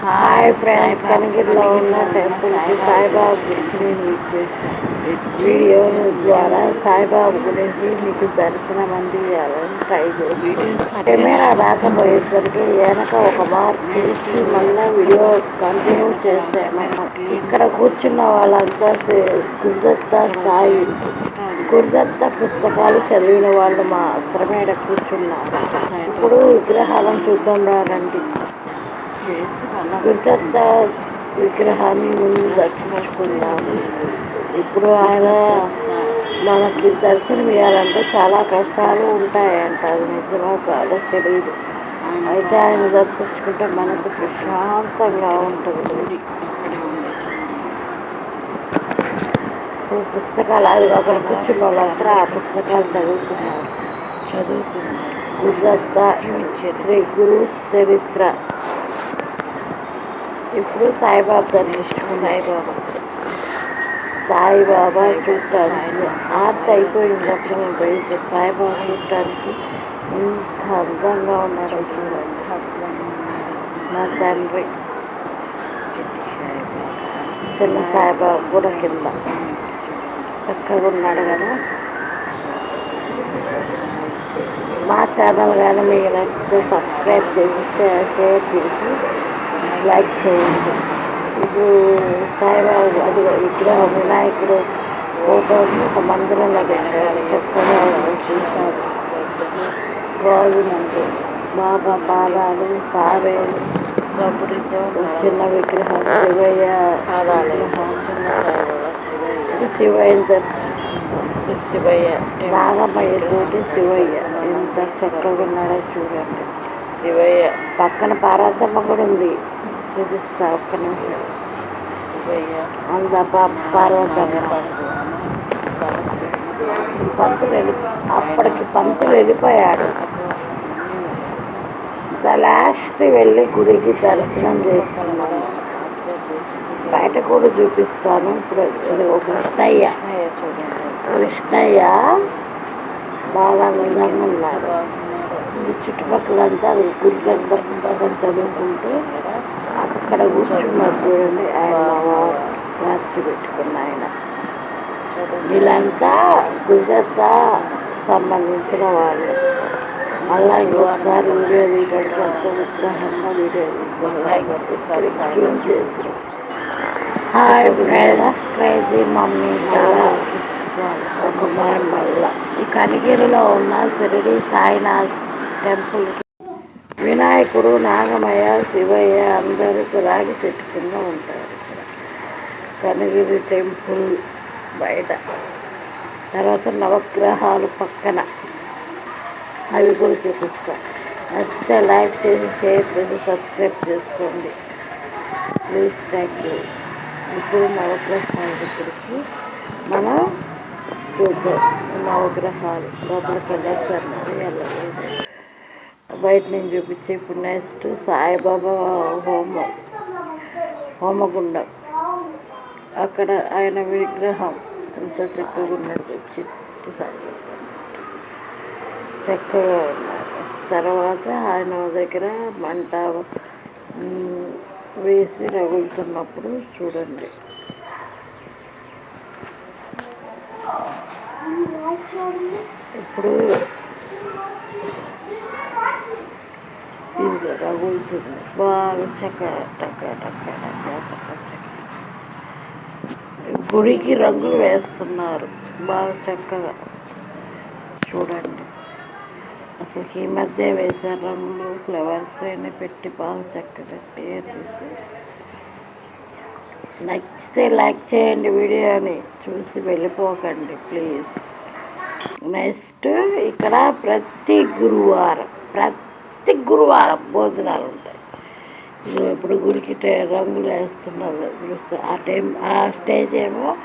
Hi friends కనగిరిలో ఉన్న టెంపుల్కి సాయిబాబా గురించి నేను వీడియో ద్వారా సాయిబాబా గురించి మీకు దర్శనం అందించాలని ట్రై చేసి కెమెరా రాకపోయేసరికి వెనక ఒక మార్క్ చూసి మళ్ళీ వీడియో కంటిన్యూ చేసాము ఇక్కడ కూర్చున్న వాళ్ళంతా గురుదత్త సాయి గురుదత్త పుస్తకాలు చదివిన వాళ్ళు మాత్రమే ఇక్కడ కూర్చున్నారు ఇప్పుడు విగ్రహాలను చూద్దాం రండి గురుదత్త విగ్రహాన్ని ముందు దర్శించుకున్నాము ఇప్పుడు ఆయన మనకి దర్శనం ఇవ్వాలంటే చాలా కష్టాలు ఉంటాయంట అది నిజమో కాదో తెలియదు అయితే ఆయన దర్శించుకుంటే మనసు ప్రశాంతంగా ఉంటుంది. ఇప్పుడు పుస్తకాలు అది అక్కడ కూర్చున్న వాళ్ళంతా ఆ పుస్తకాలు చదువుతున్నారు. చదువుతున్నారు. గురుదత్త శ్రీ గురు చరిత్ర. ఇప్పుడు సాయిబాబా దర్శించుకుని సాయిబాబా. సాయిబాబా చూడటానికి ఆర్త అయిపోయింది మేము పోయింది సాయిబాబా చూడటానికి ఇంత అందంగా ఉన్నాడు చూడండి. నా తండ్రి. చిన్న సాయిబాబా కూడా కింద. చక్కగా ఉన్నాడు కదా. మా ఛానల్ కానీ మీకు నచ్చితే సబ్స్క్రైబ్ చేసి షేర్ చేసి లైక్ చేయండి. ఇప్పుడు సాయిబాబు అది విగ్రహం వినాయకుడు ఫోటో ఒక మందిరంలో పెట్టారు చక్కగా చూశారు. బాగుందండి బాబా పాదాలు తావేలు చిన్న విగ్రహం శివయ్య శివయ్య శివయ్య. నాగమయ్య తోటి శివయ్య. ఎంత చక్కగా ఉన్నాడో చూడండి. శివయ్య. పక్కన పార్వతమ్మ కూడా ఉంది. చూపిస్తా ఒక్క నిమిషం అందా పంతులు వెళ్ళి అప్పటికి పంతులు వెళ్ళిపోయాడు. లాస్ట్ వెళ్ళి గుడికి దర్శనం చేసుకున్నాను. బయట కూడా చూపిస్తాను. ఇప్పుడు కృష్ణయ్య. కృష్ణయ్య బాగా అందంగా ఉన్నారు చుట్టుపక్కల అంతా గుడి పుస్తకం చదువుకుంటూ అక్కడ కూర్చున్నారు చూడండి ఆయన మార్చి పెట్టుకున్న ఆయన. వీళ్ళంతా గుజరాత సంబంధించిన వాళ్ళు. మళ్ళా ఇంకొకసారి వీడియో తీయడానికి ఎంతో ఉత్సాహంగా వీడియో చేసి హాయ్ ఫ్రెండ్స్. క్రేజీ మమ్మీ చాలా ఒక మళ్ళా. ఈ కనిగిరిలో ఉన్న షిరిడి సాయినాథ్ టెంపుల్కి వినాయకుడు నాగమయ్య శివయ్య అందరికి రాగి చెట్టు కింద ఉంటారు కనగిరి టెంపుల్ బయట. తర్వాత నవగ్రహాలు పక్కన. అవి కూడా చూపిస్తా. నచ్చితే లైక్ చేసి షేర్ చేసి సబ్స్క్రైబ్ చేసుకోండి. Please thank you. ఇప్పుడు నవగ్రహాల దగ్గరికి మనం చూద్దాం. నవగ్రహాలు. లోపలికి వెళ్ళొద్దన్నారు వెళ్ళలేదు. బయట నుంచి చూపించే ఇప్పుడు నెక్స్ట్ సాయిబాబా హోమ హోమగుండం. అక్కడ ఆయన విగ్రహం ఎంత చక్కగా ఉన్నది చిట్టి సాయిబాబా చక్కగా ఉన్నారు. తర్వాత ఆయన దగ్గర మంట వేసి రగులుతున్నప్పుడు చూడండి. ఇప్పుడు ఇది రగులుతుంది బాగా చక్క టక్క టక్క టక్క టక్క గుడికి రంగులు వేస్తున్నారు. బాగా చక్కగా. చూడండి. అసలు ఈ మధ్య వేసారు రంగులు ఫ్లవర్స్ అయినా పెట్టి బాగా చక్కగా క్లియర్ చేసి నచ్చితే లైక్ చేయండి వీడియోని. చూసి వెళ్ళిపోకండి ప్లీజ్. నెక్స్ట్ ఇక్కడ ప్రతి గురువారం ప్రతి గురువారం భోజనాలు ఉంటాయి. ఇప్పుడు గుడికి రంగులు వేస్తున్నారు ఆ టైం ఆ స్టేజ్ ఏమో